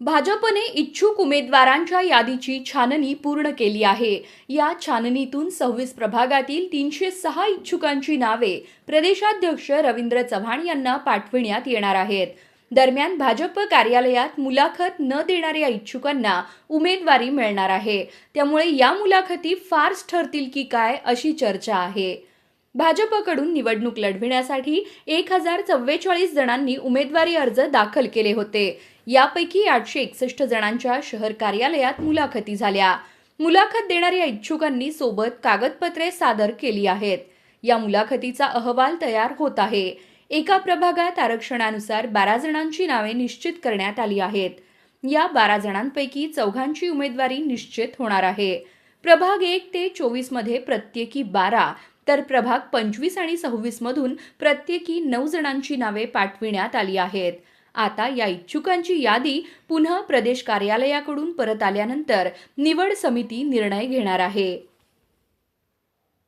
भाजपने इच्छुक उमेदवारांच्या यादीची छाननी पूर्ण केली आहे. या छाननीतून सव्वीस प्रभागातील तीनशे सहा इच्छुकांची नावे प्रदेशाध्यक्ष रवींद्र चव्हाण यांना पाठविण्यात येणार आहेत. दरम्यान भाजप कार्यालयात मुलाखत न देणाऱ्या इच्छुकांना उमेदवारी मिळणार आहे. त्यामुळे या मुलाखती फार्स ठरतील की काय अशी चर्चा आहे. भाजपकडून निवडणूक लढविण्यासाठी एक हजार चव्वेचाळीस जणांनी उमेदवारी अर्ज दाखल केले होते. यापैकी आठशे एकसष्ट जणांच्या शहर कार्यालयात मुलाखती झाल्या. मुलाखत देणाऱ्या इच्छुकांनी सोबत कागदपत्रे सादर केली आहेत. या मुलाखतीचा अहवाल तयार होत आहे. एका प्रभागात आरक्षणानुसार बारा जणांची नावे निश्चित करण्यात आली आहेत. या बारा जणांपैकी चौघांची उमेदवारी निश्चित होणार आहे. प्रभाग एक ते चोवीसमध्ये प्रत्येकी बारा तर प्रभाग पंचवीस आणि सव्वीसमधून प्रत्येकी नऊ जणांची नावे पाठविण्यात आली आहेत. आता या इच्छुकांची यादी पुन्हा प्रदेश कार्यालयाकडून परत आल्यानंतर निवड समिती निर्णय घेणार आहे.